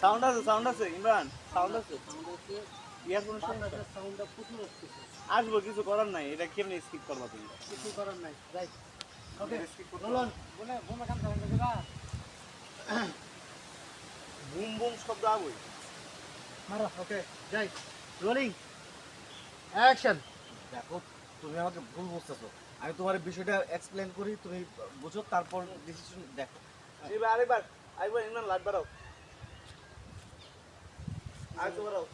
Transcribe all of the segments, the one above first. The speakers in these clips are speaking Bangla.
সাউন্ড আছে সাউন্ড আছে ইমরান সাউন্ড আছে? ইয়ারফোন সাউন্ডটা প্রচুর আসতেছে আসব কিছু করার নাই এটা কেমনি স্কিপ করবা তুমি? কিছু করার নাই যাই। ওকে বলুন বলে বোমা কাম করেন বুম বুম শব্দ আবই। মারো ওকে যাই। রোলিং অ্যাকশন দেখো তুমি আমাকে ভুল বুঝতেছো। আমি তোমার বিষয়টা এক্সপ্লেন করি তুমি বুঝো তারপর ডিসিশন দেখো। এবার আরেকবার। আরেকবার ইমরান লাইট বাড়াও। আরেকটু বাড়াও।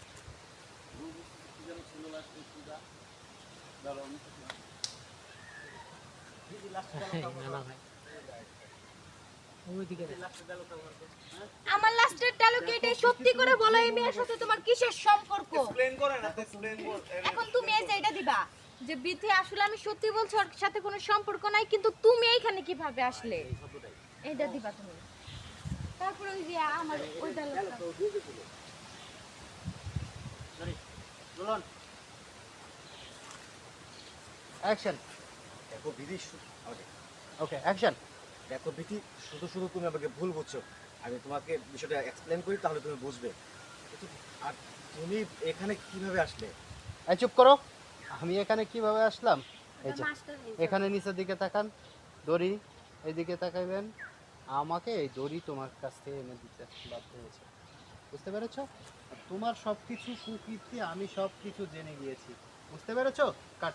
আমার লাস্টের ডায়লগ এটাই সত্যি করে বলো এই মেয়ের সাথে তোমার কিসের সম্পর্ক? এক্সপ্লেন করে না এক্সপ্লেন এখন তুমি এই যে এটা দিবা যে বিথি আসলে আমি সত্যি বলছি ওর সাথে কোনো সম্পর্ক নাই কিন্তু তুমি এইখানে কীভাবে আসলে? এটা দিবা তুমি। তারপরে ওই যে আমার ওই ডায়লগটা বলুন অ্যাকশন দেখো বিধি ওকে অ্যাকশন দেখো বিধি শুধু শুধু তুমি আমাকে ভুল বুঝছ। আমি তোমাকে বিষয়টা এক্সপ্লেন করি তাহলে তুমি বুঝবে। আর তুমি এখানে কীভাবে আসলে? এই চুপ করো। আমি এখানে কীভাবে আসলাম? এই যে এখানে নিচের দিকে তাকান। দড়ি এইদিকে তাকাইবেন। আমাকে এই দড়ি তোমার কাছ থেকে এনে দিতে বাধ্য হয়েছে। বুঝতে পেরেছ? আর তোমার সব কিছু কুকীর্তি আমি সব কিছু জেনে গিয়েছি। বুঝতে পেরেছ? কাট।